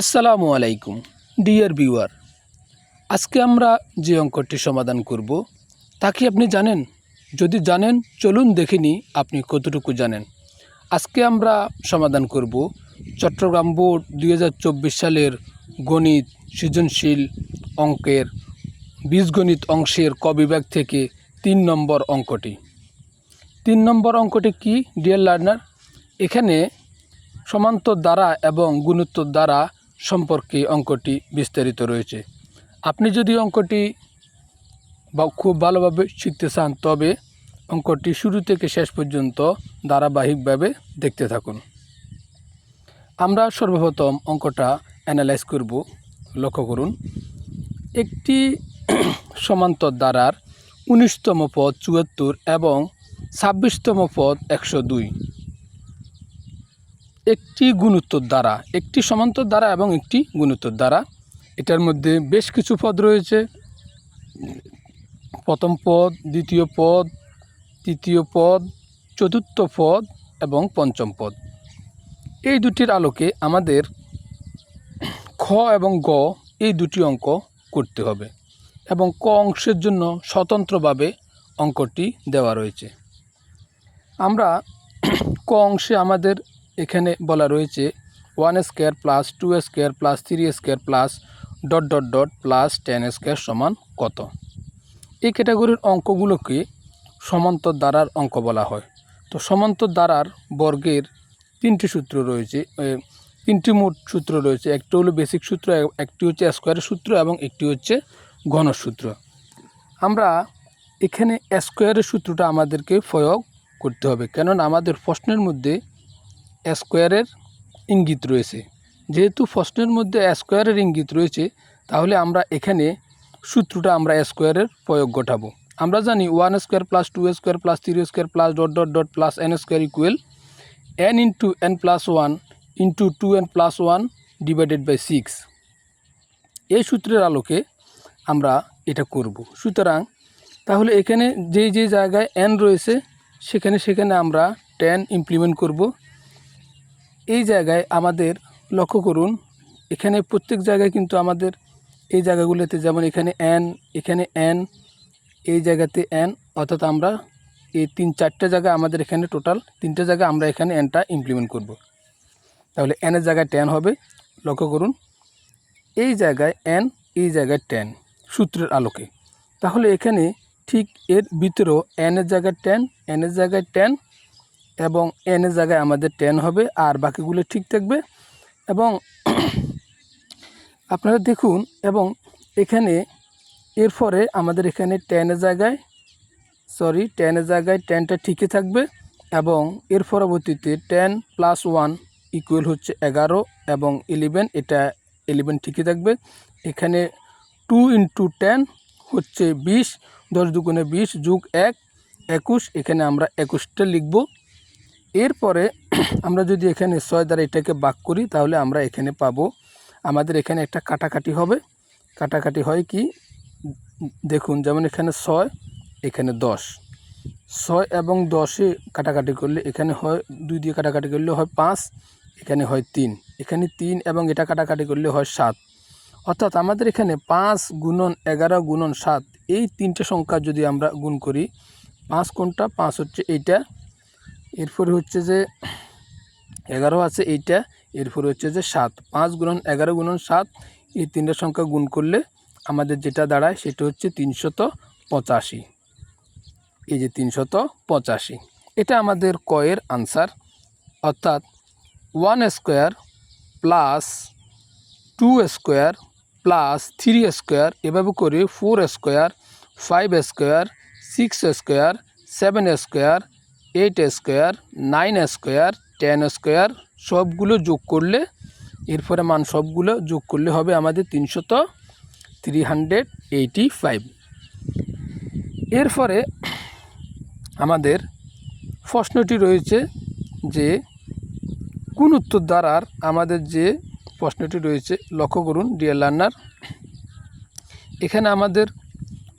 আসসালামু আলাইকুম, dear viewer. আজকে আমরা যে অঙ্কটি সমাধান করব, তা কি আপনি জানেন? যদি জানেন, চলুন দেখিনি আপনি কতটুকু জানেন। আজকে আমরা সমাধান করব চট্টগ্রাম বোর্ড দু হাজার চব্বিশ সালের গণিত সৃজনশীল অঙ্কের, বীজগণিত অংশের ক বিভাগ থেকে তিন নম্বর অঙ্কটি। তিন নম্বর অঙ্কটি কি, ডিয়ার লার্নার? এখানে সমান্তর দ্বারা এবং গুণোত্তর দ্বারা সম্পর্কে অঙ্কটি বিস্তারিত রয়েছে। আপনি যদি অঙ্কটি বা খুব ভালোভাবে শিখতে চান, তবে অঙ্কটি শুরু থেকে শেষ পর্যন্ত ধারাবাহিকভাবে দেখতে থাকুন। আমরা সর্বপ্রথম অঙ্কটা অ্যানালাইজ করব। লক্ষ্য করুন, একটি সমান্তর দ্বারার উনিশতম পদ চুয়াত্তর এবং ছাব্বিশতম পদ একশো দুই। একটি গুণোত্তর দ্বারা, একটি সমান্তর দ্বারা এবং একটি গুণোত্তর দ্বারা। এটার মধ্যে বেশ কিছু পদ রয়েছে। প্রথম পদ, দ্বিতীয় পদ, তৃতীয় পদ, চতুর্থ পদ এবং পঞ্চম পদ। এই দুটির আলোকে আমাদের খ এবং গ এই দুটি অঙ্ক করতে হবে এবং ক অংশের জন্য স্বতন্ত্রভাবে অঙ্কটি দেওয়া রয়েছে। আমরা ক অংশে আমাদের এখানে বলা রয়েছে one square plus two square plus three square plus dot dot dot plus ten square সমান কত? এই ক্যাটাগরির অঙ্কগুলোকে সমান্তর দ্বারার অঙ্ক বলা হয়। তো সমান্তর দ্বারার বর্গের তিনটি সূত্র রয়েছে তিনটি মোট সূত্র রয়েছে। একটি হলো বেসিক সূত্র একটি হচ্ছে স্কোয়ারের সূত্র এবং একটি হচ্ছে ঘনর সূত্র। আমরা এখানে স্কোয়ারের সূত্রটা আমাদেরকে প্রয়োগ করতে হবে। কেননা আমাদের প্রশ্নের মধ্যে স্কোয়ারের ইঙ্গিত রয়েছে। যেহেতু প্রশ্নের মধ্যে স্কোয়ারের ইঙ্গিত রয়েছে, তাহলে আমরা এখানে সূত্রটা আমরা স্কোয়ারের প্রয়োগ ঘটাবো। আমরা জানি one square plus two square plus three square plus dot dot dot plus n square equal n into n plus one into two n plus one divided by six. এই সূত্রের আলোকে আমরা এটা করব। সুতরাং তাহলে এখানে যে যে জায়গায় এন রয়েছে, সেখানে সেখানে আমরা টেন ইমপ্লিমেন্ট করব। এই জায়গায় আমাদের লক্ষ্য করুন, এখানে প্রত্যেক জায়গায় কিন্তু আমাদের এই জায়গাগুলোতে যেমন এখানে এন এখানে এন এই জায়গাতে এন অর্থাৎ আমরা এই তিন চারটে জায়গায় আমাদের এখানে টোটাল তিনটে জায়গায় আমরা এখানে এনটা ইমপ্লিমেন্ট করব। তাহলে এনের জায়গায় টেন হবে, লক্ষ্য করুন, এই জায়গায় এন এই জায়গায় টেন সূত্রের আলোকে। তাহলে এখানে ঠিক এর ভিতরেও এনের জায়গায় টেন এনের জায়গায় টেন এবং এনের জায়গায় আমাদের টেন হবে, আর বাকিগুলো ঠিক থাকবে। এবং আপনারা দেখুন, এবং এখানে এরপরে আমাদের এখানে টেনের জায়গায় সরি টেনের জায়গায় টেনটা ঠিকই থাকবে, এবং এর পরবর্তীতে টেন প্লাস ওয়ান ইকুয়াল হচ্ছে এগারো, এবং ইলেভেন এটা ইলেভেন ঠিকই থাকবে। এখানে টু ইন্টু টেন হচ্ছে বিশ, দশ দুগুণে বিশ যুগ এক, একুশ, এখানে আমরা একুশটা লিখব। এরপরে আমরা যদি এখানে ছয় দ্বারা এটাকে বাক করি, তাহলে আমরা এখানে পাবো, আমাদের এখানে একটা কাটাকাটি হবে। কাটাকাটি হয় কি? দেখুন, যেমন এখানে ছয়, এখানে দশ। ছয় এবং দশে কাটাকাটি করলে এখানে হয়, দুই দিয়ে কাটাকাটি করলে হয় পাঁচ, এখানে হয় তিন। এখানে তিন এবং এটা কাটাকাটি করলে হয় সাত। অর্থাৎ আমাদের এখানে পাঁচ গুণন এগারো গুণন সাত, এই তিনটে সংখ্যা যদি আমরা গুণ করি, পাঁচ কোনটা? পাঁচ হচ্ছে এইটা। এরপরে হচ্ছে যে এগারো আছে এইটা, এরপরে হচ্ছে যে সাত। পাঁচ গুণন এগারো গুণন সাত, এই তিনটে সংখ্যা গুণ করলে আমাদের যেটা দাঁড়ায় সেটা হচ্ছে তিনশত পঁচাশি। এই যে তিনশত পঁচাশি। এটা আমাদের কয়ের আনসার। অর্থাৎ one square plus two square plus three square এভাবে করে four square, five square, six square, seven square eight square, nine square, ten square সবগুলো যোগ করলে এরপরে মান সবগুলো যোগ করলে হবে আমাদের তিনশত থ্রি হান্ড্রেড এইটি ফাইভ এরপরে আমাদের প্রশ্নটি রয়েছে যে কোন উত্তর দ্বারার আমাদের যে প্রশ্নটি রয়েছে, লক্ষ্য করুন ডিয়ার লার্নার এখানে আমাদের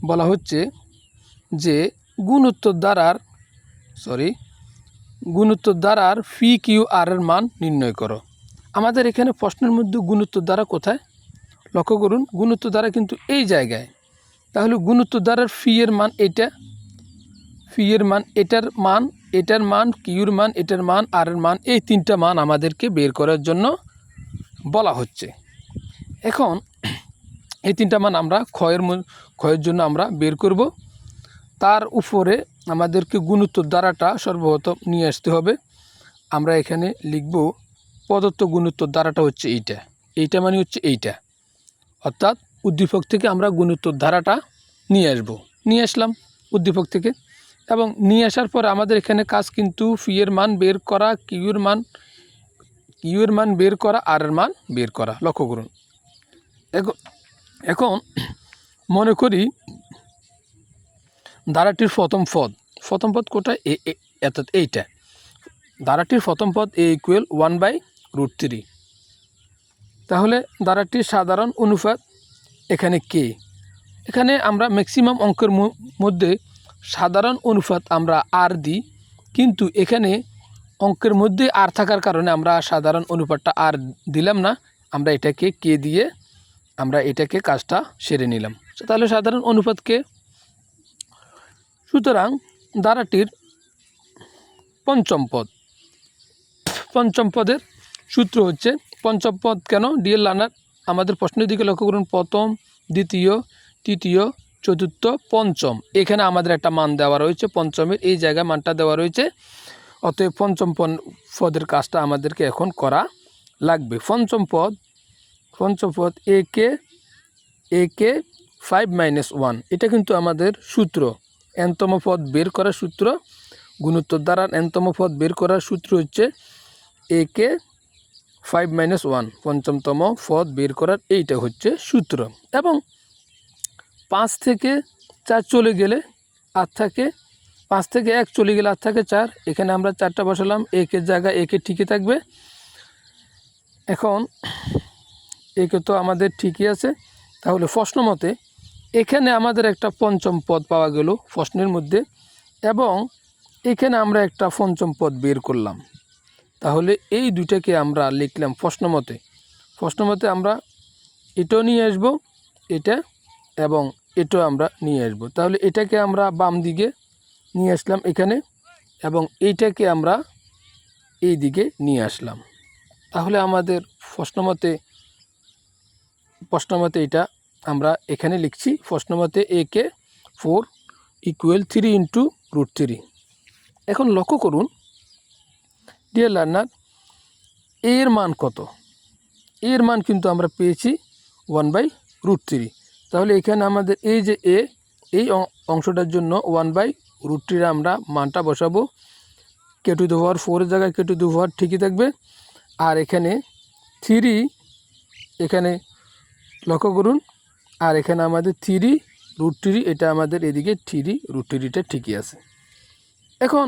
বলা হচ্ছে যে গুণ উত্তর দ্বারার সরি গুণ উত্তর দ্বারার ফি কিউ আর এর মান নির্ণয় করো। আমাদের এখানে প্রশ্নের মধ্যে গুণোত্তর দ্বারা কোথায়? লক্ষ্য করুন, গুণোত্তর দ্বারা কিন্তু এই জায়গায়। তাহলে গুণোত্তর দ্বারার ফি এর মান এটা ফি এর মান এটার মান এটার মান কিউর মান, এটার মান আর এর মান, এই তিনটা মান আমাদেরকে বের করার জন্য বলা হচ্ছে। এখন এই তিনটা মান আমরা ক্ষয়ের ক্ষয়ের জন্য আমরা বের করব। তার উপরে আমাদেরকে গুণোত্তর দ্বারাটা সর্বপ্রথম নিয়ে আসতে হবে। আমরা এখানে লিখব প্রদত্ত গুণোত্তর দ্বারাটা হচ্ছে এইটা। এইটা মানে হচ্ছে এইটা। অর্থাৎ উদ্দীপক থেকে আমরা গুণোত্তর ধারাটা নিয়ে আসব। নিয়ে আসলাম উদ্দীপক থেকে। এবং নিয়ে আসার পর আমাদের এখানে কাজ কিন্তু ফিয়ের মান বের করা কিউর মান কিউর মান বের করা, আর এর মান বের করা। লক্ষ্য করুন। এখন এখন মনে করি ধারাটির প্রথম পদ। প্রথম পদ কোটা অর্থাৎ এইটা। ধারাটির প্রথম পদ a equal one by root three তাহলে ধারাটির সাধারণ অনুপাত এখানে কে? এখানে আমরা ম্যাক্সিমাম অঙ্কের মধ্যে সাধারণ অনুপাত আমরা আর দিই, কিন্তু এখানে অঙ্কের মধ্যে আর থাকার কারণে আমরা সাধারণ অনুপাতটা আর দিলাম না। আমরা এটাকে কে দিয়ে আমরা এটাকে কাজটা সেরে নিলাম। তাহলে সাধারণ অনুপাতকে সুতরাং ধারাটির পঞ্চম পদ। পঞ্চম পদের সূত্র হচ্ছে, পঞ্চম পদ কেন? ডিএল লার্নার আমাদের প্রশ্নের দিকে লক্ষ্য করুন। প্রথম, দ্বিতীয়, তৃতীয়, চতুর্থ, পঞ্চম। এখানে আমাদের একটা মান দেওয়া রয়েছে, পঞ্চমের এই জায়গায় মানটা দেওয়া রয়েছে। অতএব পঞ্চম পদের কাজটা আমাদেরকে এখন করা লাগবে। পঞ্চম পদ পঞ্চম পদ a k a k, five minus one. এটা কিন্তু আমাদের সূত্র। এনতম পদ বের করার সূত্র, গুণোত্তর দ্বারা এনতম পদ বের করার সূত্র হচ্ছে a k five minus one, পঞ্চমতম পদ বের করার এইটা হচ্ছে সূত্র। এবং পাঁচ থেকে চার চলে গেলে আর থাকে, পাঁচ থেকে এক চলে গেলে আর থাকে চার, এখানে আমরা চারটা বসালাম একের জায়গায় একে ঠিকই থাকবে। এখন একে তো আমাদের ঠিকই আছে, তাহলে প্রশ্ন মতে এখানে আমাদের একটা পঞ্চম পদ পাওয়া গেল প্রশ্নের মধ্যে, এবং এখানে আমরা একটা পঞ্চম পদ বের করলাম। তাহলে এই দুইটাকে আমরা লিখলাম প্রশ্ন মতে প্রশ্ন মতে আমরা এটাও নিয়ে আসব, এটা এবং এটাও আমরা নিয়ে আসব। তাহলে এটাকে আমরা বাম দিকে নিয়ে আসলাম এখানে, এবং এইটাকে আমরা এই দিকে নিয়ে আসলাম। তাহলে আমাদের প্রশ্নমতে প্রশ্নমতে এটা আমরা এখানে লিখছি প্রশ্নমতে a k four equal three into root three এখন লক্ষ্য করুন ডিয়ার লার্নার এর মান কত? এর মান কিন্তু আমরা পেয়েছি ওয়ান বাই রুট থ্রি তাহলে এখানে আমাদের এই যে এ এই অংশটার জন্য ওয়ান বাই রুট থ্রির আমরা মানটা বসাবো। কে টু দু পাওয়ার ফোরের জায়গায় কে টু দু পাওয়ার ঠিকই থাকবে। আর এখানে থ্রি এখানে লক্ষ্য করুন আর এখানে আমাদের থ্রি রুট থ্রি, এটা আমাদের এদিকে থ্রি রুট থ্রিটা ঠিকই আছে। এখন,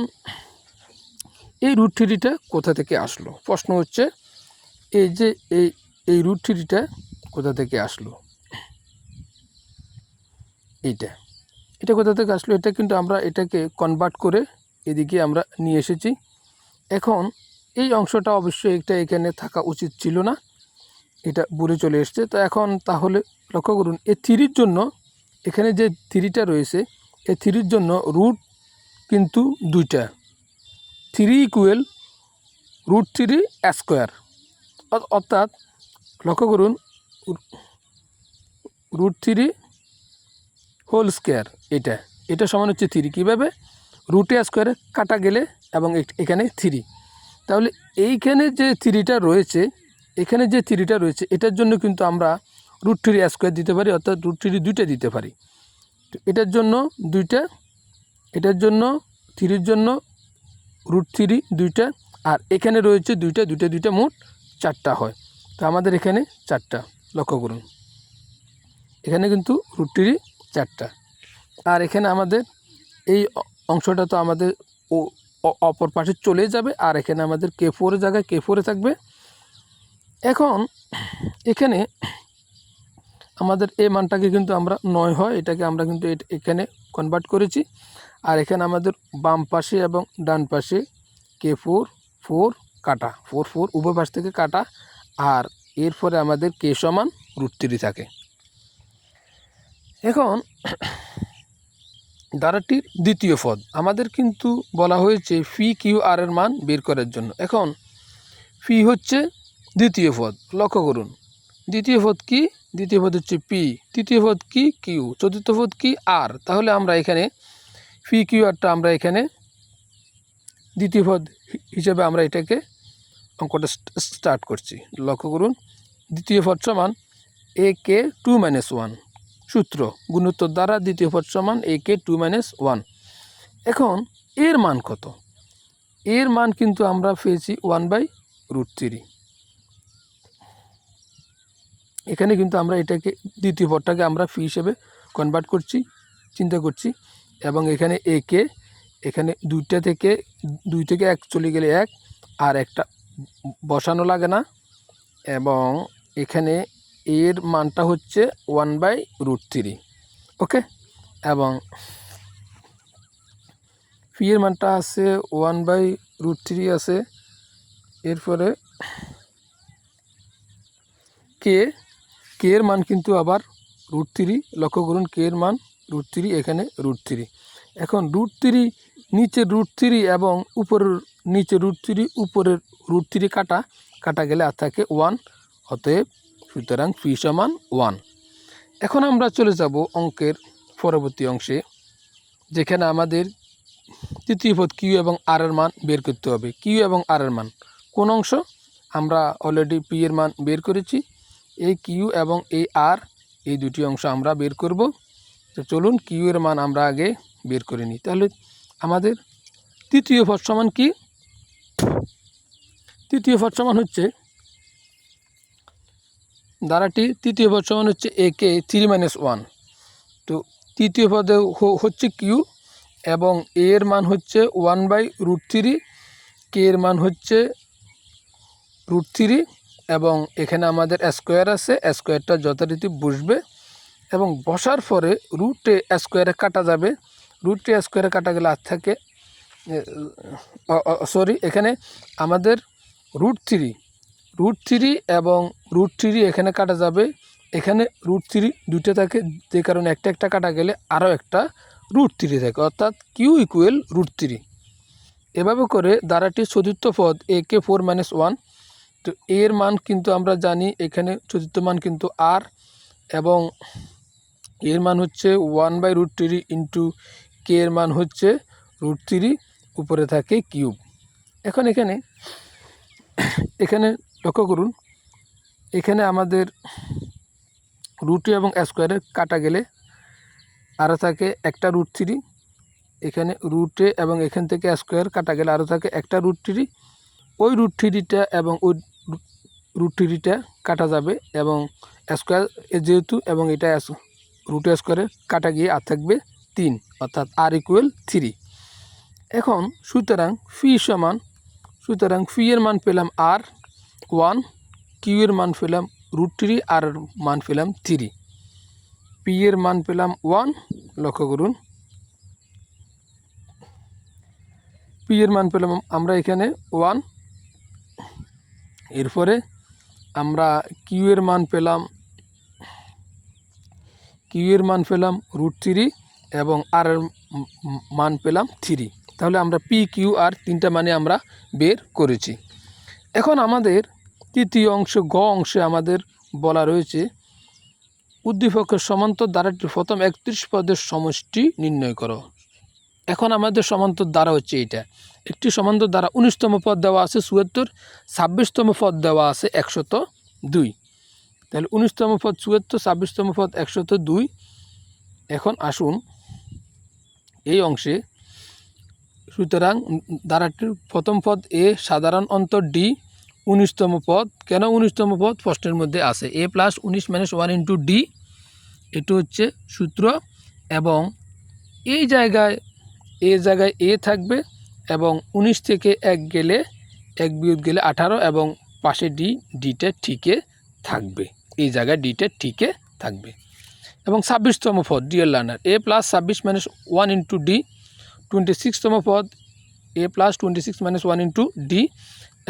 এই রুট থ্রিটা কোথা থেকে আসলো? প্রশ্ন হচ্ছে, এই যে এই এই রুট থ্রিটা কোথা থেকে আসলো? এইটা। এটা কোথা থেকে আসলো? এটা কিন্তু আমরা এটাকে কনভার্ট করে এদিকে আমরা নিয়ে এসেছি। এখন, এই অংশটা অবশ্যই একটা এখানে থাকা উচিত ছিল না। এটা বুড়ে চলে এসছে। তো এখন তাহলে লক্ষ্য করুন, এই থ্রির জন্য এখানে যে থ্রিটা রয়েছে, এই থ্রির জন্য রুট কিন্তু দুইটা। Three equal root three square অর্থাৎ লক্ষ্য করুন রুট থ্রি হোল স্কোয়ার এটা। এটা সমান হচ্ছে থ্রি কীভাবে? রুটে স্কোয়ারে কাটা গেলে এবং এখানে থ্রি তাহলে এইখানে যে থ্রিটা রয়েছে, এখানে যে থ্রিটা রয়েছে, এটার জন্য কিন্তু আমরা রুট থ্রি স্কোয়ার দিতে পারি, অর্থাৎ রুট থ্রি দুইটা দিতে পারি। তো এটার জন্য দুইটা, এটার জন্য থ্রির জন্য রুট থ্রি দুইটা, আর এখানে রয়েছে দুইটা দুইটা দুইটা মোট চারটা হয়। তো আমাদের এখানে চারটা, লক্ষ্য করুন। এখানে কিন্তু রুট থ্রি চারটা। আর এখানে আমাদের এই অংশটা তো আমাদের ও অপর পাশে চলে যাবে, আর এখানে আমাদের কে ফোরের জায়গায় কে ফোরে থাকবে। এখন এখানে আমাদের এই মানটাকে কিন্তু আমরা নয় হয়, এটাকে আমরা কিন্তু এখানে কনভার্ট করেছি। আর এখানে আমাদের বাম পাশে এবং ডান পাশে কে ফোর ফোর কাটা, ফোর ফোর উভয় পাশ থেকে কাটা। আর এরপরে আমাদের কে সমান রুট থ্রি থাকে। এখন ধারাটির দ্বিতীয় পদ, আমাদের কিন্তু বলা হয়েছে ফি কিউ আর এর মান বের করার জন্য। এখন ফি হচ্ছে দ্বিতীয় পদ, লক্ষ্য করুন। দ্বিতীয় পদ কি? দ্বিতীয় পদ হচ্ছে পি তৃতীয় পদ কি? কিউ চতুর্থ পদ কি? আর তাহলে আমরা এখানে পি কিউ আরটা আমরা এখানে দ্বিতীয় পদ হিসেবে আমরা এটাকে অঙ্কটা স্টার্ট করছি। লক্ষ্য করুন, দ্বিতীয় পদ সমান a k two minus one সূত্র। গুণোত্তর দ্বারা দ্বিতীয় পদ সমান a k two minus one এখন এর মান কত? এর মান কিন্তু আমরা পেয়েছি ওয়ান বাই রুট থ্রি এখানে কিন্তু আমরা এটাকে দ্বিতীয় পদটাকে আমরা ফি হিসেবে কনভার্ট করছি, চিন্তা করছি। এবং এখানে এ কে, এখানে দুইটা থেকে, দুই থেকে এক চলে গেলে এক, আর একটা বসানো লাগে না। এবং এখানে এর মানটা হচ্ছে one by root three okay এবং ফি এর মানটা আছে ওয়ান বাই রুট থ্রি আছে। এরপরে কে কে এর মান কিন্তু আবার রুট থ্রি লক্ষ্য করুন কে এর মান রুট থ্রি এখানে রুট থ্রি এখন রুট থ্রি নিচে রুট থ্রি এবং উপরের, নিচে রুট থ্রি উপরের রুট থ্রি কাটা কাটা গেলে আর থাকে ওয়ান অতএব সুতরাং ফি সমান ওয়ান এখন আমরা চলে যাব অঙ্কের পরবর্তী অংশে, যেখানে আমাদের তৃতীয় পদ কিউ এবং আর এর মান বের করতে হবে। কিউ এবং আর এর মান, কোন অংশ? আমরা অলরেডি পি এর মান বের করেছি। এই কিউ এবং এই আর এই দুটি অংশ আমরা বের করব। তো চলুন কিউ এর মান আমরা আগে বের করে নিই। তাহলে আমাদের তৃতীয় পদ সমান কি? তৃতীয় পদ সমান হচ্ছে দ্বারাটি তৃতীয় পদ সমান হচ্ছে a k three minus one তো তৃতীয় পদে হচ্ছে কিউ এবং এ এর মান হচ্ছে one by root three k এর মান হচ্ছে রুট থ্রি এবং এখানে আমাদের স্কোয়ার আছে স্কোয়ারটা যথারীতি বসবে এবং বসার পরে রুটে স্কোয়ারে কাটা যাবে। রুটে স্কোয়ারে কাটা গেলে আর থাকে সরি এখানে আমাদের রুট থ্রি রুট থ্রি এবং রুট থ্রি এখানে কাটা যাবে। এখানে রুট থ্রি দুটো থাকে, যে কারণে একটা একটা কাটা গেলে আরও একটা রুট থ্রি থাকে, অর্থাৎ কিউ ইকুয়েল রুট থ্রি এভাবে করে দ্বারাটি চতুর্থ পদ a k four minus one তো এর মান কিন্তু আমরা জানি, এখানে চতুর্থ মান কিন্তু আর এবং এর মান হচ্ছে one by root three into k এর মান হচ্ছে রুট থ্রি উপরে থাকে কিউব এখন এখানে এখানে লক্ষ্য করুন, এখানে আমাদের রুটি এবং স্কোয়ারে কাটা গেলে আরও থাকে একটা রুট থ্রি এখানে রুটে এবং এখান থেকে স্কোয়ার কাটা গেলে আরও থাকে একটা রুট থ্রি ওই রুট থ্রিটা এবং ওই রুট থ্রিটা কাটা যাবে এবং স্কোয়ার যেহেতু এবং এটা রুট স্কোয়ারে কাটা গিয়ে আর থাকবে তিন, অর্থাৎ আর ইকুয়াল থ্রি এখন সুতরাং ফি সমান, সুতরাং ফি এর মান পেলাম আর ওয়ান কিউ এর মান পেলাম রুট থ্রি আর মান পেলাম থ্রি পি এর মান পেলাম ওয়ান লক্ষ্য করুন। পি এর মান পেলাম আমরা এখানে ওয়ান এরপরে আমরা কিউ এর মান পেলাম কিউ এর মান পেলাম রুট থ্রি এবং আর এর মান পেলাম থ্রি তাহলে আমরা পি কিউ আর তিনটা মানে আমরা বের করেছি। এখন আমাদের তৃতীয় অংশ, গ অংশে আমাদের বলা রয়েছে, উদ্দীপকের সমান্তর দ্বারাটির প্রথম একত্রিশ পদের সমষ্টি নির্ণয় করো। এখন আমাদের সমান্তর দ্বারা হচ্ছে এটা একটি সমান্তর দ্বারা উনিশতম পদ দেওয়া আছে চুয়াত্তর, ছাব্বিশতম পদ দেওয়া আছে একশত দুই। তাহলে উনিশতম পদ চুয়াত্তর, ছাব্বিশতম পদ একশত দুই। এখন আসুন এই অংশে। সুতরাং দ্বারাটির প্রথম পদ এ, সাধারণ অন্তর ডি, উনিশতম পদ। কেন উনিশতম পদ? প্রশ্নের মধ্যে আছে। এ প্লাস উনিশ মাইনাস ওয়ান ইন্টু ডি, এটি হচ্ছে সূত্র। এবং এই জায়গায় এ জায়গায় এ থাকবে এবং উনিশ থেকে এক গেলে, এক বিয়োগ গেলে আঠারো এবং পাশে ডি, ডিটা ঠিকে থাকবে। এই জায়গায় ডিটা ঠিকে থাকবে। এবং ছাব্বিশতম পদ ডিএল লার্নার এ প্লাস ছাব্বিশ minus one into d twenty সিক্সতম পদ a plus twenty six minus one into d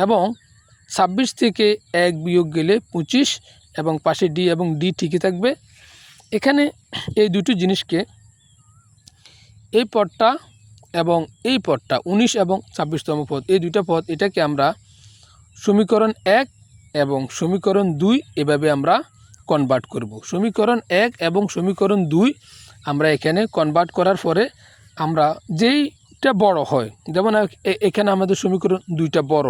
এবং ছাব্বিশ থেকে এক বিয়োগ গেলে পঁচিশ এবং পাশে ডি এবং ডি ঠিকই থাকবে। এখানে এই দুটো জিনিসকে এই পদটা এবং এই পদটা উনিশ এবং ছাব্বিশতম পদ। এই দুইটা পদ, এটাকে আমরা সমীকরণ এক এবং সমীকরণ দুই এভাবে আমরা কনভার্ট করব। সমীকরণ এক এবং সমীকরণ দুই আমরা এখানে কনভার্ট করার পরে আমরা যেইটা বড় হয়, যেমন এখানে আমাদের সমীকরণ দুইটা বড়।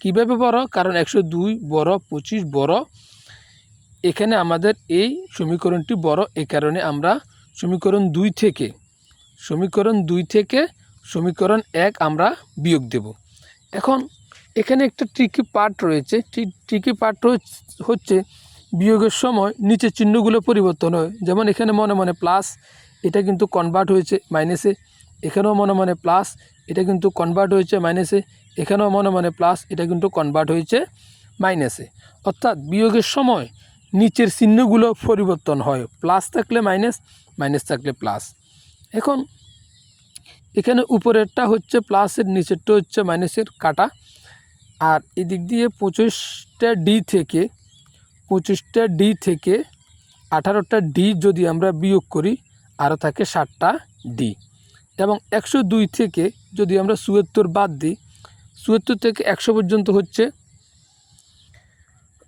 কীভাবে বড়? কারণ একশো দুই বড়, পঁচিশ বড়। এখানে আমাদের এই সমীকরণটি বড় এই কারণে আমরা সমীকরণ দুই থেকে সমীকরণ দুই থেকে সমীকরণ এক আমরা বিয়োগ দেব। এখন এখানে একটা ট্রিকি পার্ট রয়েছে। ট্রিকি পার্ট হচ্ছে বিয়োগের সময় নিচে চিহ্নগুলো পরিবর্তন হয়। যেমন এখানে মনে মনে প্লাস এটা কিন্তু কনভার্ট হয়েছে মাইনাসে এখানেও মনে মনে প্লাস এটা কিন্তু কনভার্ট হয়েছে মাইনাসে এখানেও মনে মনে প্লাস এটা কিন্তু কনভার্ট হয়েছে মাইনাসে অর্থাৎ বিয়োগের সময় নিচের চিহ্নগুলো পরিবর্তন হয়। প্লাস থাকলে মাইনাস মাইনাস থাকলে প্লাস এখন এখানে উপরেরটা হচ্ছে প্লাসের নিচেরটা হচ্ছে মাইনাসের কাটা। আর এদিক দিয়ে পঁচিশটা ডি থেকে, পঁচিশটা ডি থেকে আঠারোটা ডি যদি আমরা বিয়োগ করি আরও থাকে ষাটটা ডি এবং একশো দুই থেকে যদি আমরা চুয়াত্তর বাদ দিই, চুয়াত্তর থেকে একশো পর্যন্ত হচ্ছে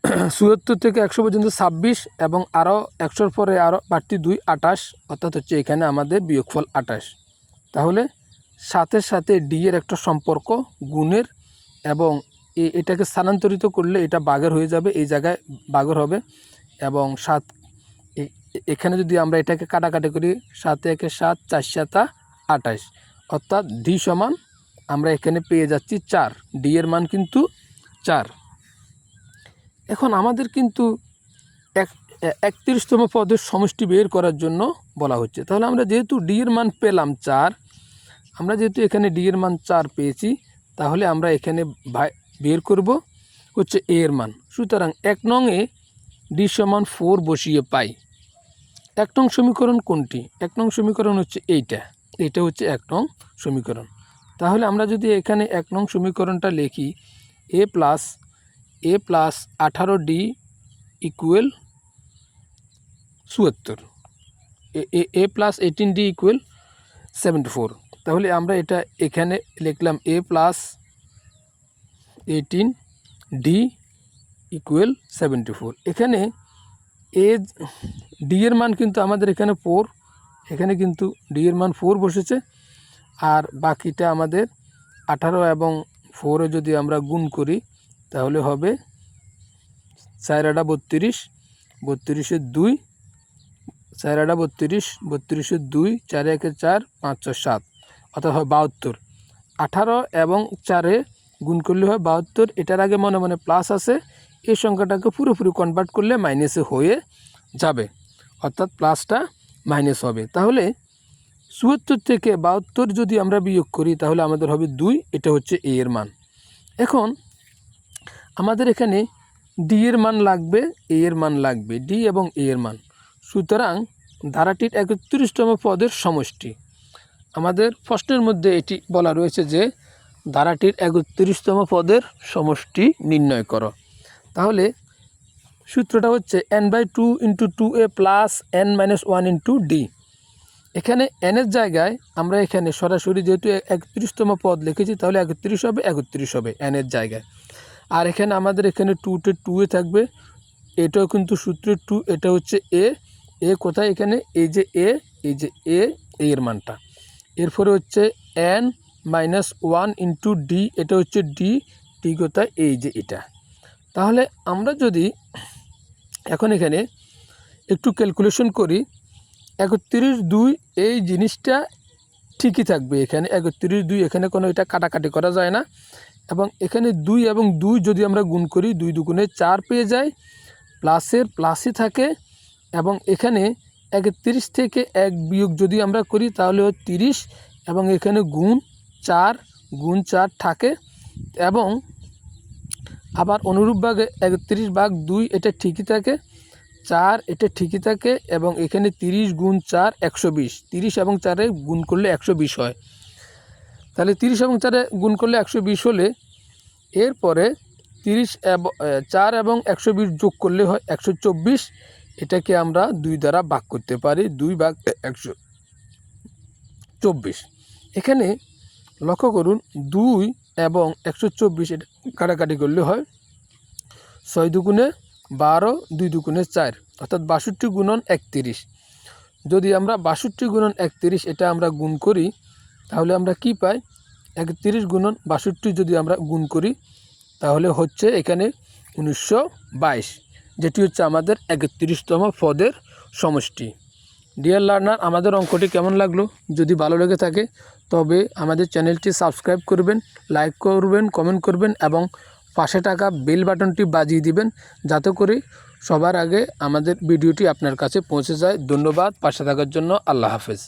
চুয়াত্তর থেকে একশো পর্যন্ত ছাব্বিশ এবং আরও একশোর পরে আরও বাড়তি দুই আটাশ অর্থাৎ হচ্ছে এখানে আমাদের বিয়োগফল আটাশ তাহলে সাথে সাথে ডি এর একটা সম্পর্ক গুণের এবং এটাকে স্থানান্তরিত করলে এটা বাগের হয়ে যাবে, এই জায়গায় বাগের হবে এবং সাত এখানে যদি আমরা এটাকে কাটাকাটি করি, সাতে একে সাত, চার সাতা আটাশ অর্থাৎ ডি সমান আমরা এখানে পেয়ে যাচ্ছি চার ডি এর মান কিন্তু চার। এখন আমাদের কিন্তু এক, একত্রিশতম পদের সমষ্টি বের করার জন্য বলা হচ্ছে। তাহলে আমরা যেহেতু ডি এর মান পেলাম চার, আমরা যেহেতু এখানে ডি এর মান চার পেয়েছি, তাহলে আমরা এখানে বের করব হচ্ছে এ এর মান। সুতরাং এক নংয়ে ডি সমান ফোর বসিয়ে পাই। এক নং সমীকরণ কোনটি? এক নং সমীকরণ হচ্ছে এইটা। এইটা হচ্ছে এক নং সমীকরণ। তাহলে আমরা যদি এখানে এক নং সমীকরণটা লিখি এ প্লাস এ প্লাস আঠারো ডি ইকুয়েল চুয়াত্তর। A a plus eighteen d equal seventy four তাহলে আমরা এটা এখানে লিখলাম a plus eighteen d equal seventy four এখানে এ ডি এর মান কিন্তু আমাদের এখানে ফোর এখানে কিন্তু ডি এর মান ফোর বসেছে। আর বাকিটা আমাদের আঠারো এবং ফোরে যদি আমরা গুণ করি তাহলে হবে চার আটা বত্রিশ বত্রিশের দুই চার আটা বত্রিশ বত্রিশের দুই, চার একে চার পাঁচ ছয় সাত, অর্থাৎ হয় বাহাত্তর। আঠারো এবং চারে গুণ করলে হয় বাহাত্তর, এটার আগে মনে মনে প্লাস আছে, এই সংখ্যাটাকে পুরোপুরি কনভার্ট করলে মাইনাসে হয়ে যাবে, অর্থাৎ প্লাসটা মাইনাস হবে। তাহলে চুয়াত্তর থেকে বাহাত্তর যদি আমরা বিয়োগ করি, তাহলে আমাদের হবে দুই, এটা হচ্ছে এ এর মান। এখন আমাদের এখানে ডি এর মান লাগবে, এ এর মান লাগবে, ডি এবং এ এর মান। সুতরাং ধারাটির একত্রিশতম পদের সমষ্টি। আমাদের প্রশ্নের মধ্যে এটি বলা রয়েছে যে ধারাটির একত্রিশতম পদের সমষ্টি নির্ণয় করো। তাহলে সূত্রটা হচ্ছে n by two into two a plus n minus one into d এখানে এনের জায়গায় আমরা এখানে সরাসরি যেহেতু একত্রিশতম পদ লিখেছি, তাহলে একত্রিশ হবে একত্রিশ হবে এনের জায়গায়। আর এখানে আমাদের এখানে টুতে টু এ থাকবে। এটাও কিন্তু সূত্রের টু এটা হচ্ছে এ এ কোথায়? এখানে এই যে এ এই যে এ এর মানটা। এরপরে হচ্ছে n minus one into d এটা হচ্ছে ডি ডি কোথায়? এই যে এটা। তাহলে আমরা যদি এখন এখানে একটু ক্যালকুলেশন করি, একত্রিশ দুই এই জিনিসটা ঠিকই থাকবে এখানে। একত্রিশ দুই এখানে কোনো এটা কাটাকাটি করা যায় না। এবং এখানে দুই এবং দুই যদি আমরা গুণ করি, দুই দুগুণে চার পেয়ে যাই প্লাসের প্লাসই থাকে এবং এখানে একত্রিশ থেকে এক বিয়োগ যদি আমরা করি, তাহলে তিরিশ এবং এখানে গুণ চার গুণ চার থাকে এবং আবার অনুরূপ ভাগে একত্রিশ ভাগ দুই এটা ঠিকই থাকে, চার এটা ঠিকই থাকে এবং এখানে তিরিশ গুণ চার একশো বিশ। তিরিশ এবং চারে গুণ করলে একশো বিশ হয়। তাহলে তিরিশ এবং চারে গুণ করলে একশো বিশ হলে এরপরে তিরিশ এবং চার এবং একশো বিশ যোগ করলে হয় একশো চব্বিশ। এটাকে আমরা দুই দ্বারা ভাগ করতে পারি, দুই ভাগ একশো চব্বিশ। এখানে লক্ষ্য করুন, দুই এবং একশো চব্বিশ এটা কাটাকাটি করলে হয় ছয় দুগুণে বারো, দুই দুগুণে চার, অর্থাৎ বাষট্টি গুণন একত্রিশ। যদি আমরা বাষট্টি গুণন একত্রিশ এটা আমরা গুণ করি তাহলে আমরা কি পাই? একত্রিশ গুণন বাষট্টি যদি আমরা গুণ করি, তাহলে হচ্ছে এখানে উনিশশো বাইশ, যেটি হচ্ছে আমাদের একত্রিশতম পদের সমষ্টি। ডিয়ার লার্নার আমাদের অঙ্কটি কেমন লাগল? যদি ভালো লেগে থাকে, তবে আমাদের চ্যানেলটি সাবস্ক্রাইব করবেন, লাইক করবেন, কমেন্ট করবেন এবং পাশে টাকা বেল বাটনটি বাজিয়ে দিবেন, যাতে করে সবার আগে আমাদের ভিডিওটি আপনার কাছে পৌঁছে যায়। ধন্যবাদ, পাশে থাকার জন্য আল্লাহ হাফেজ।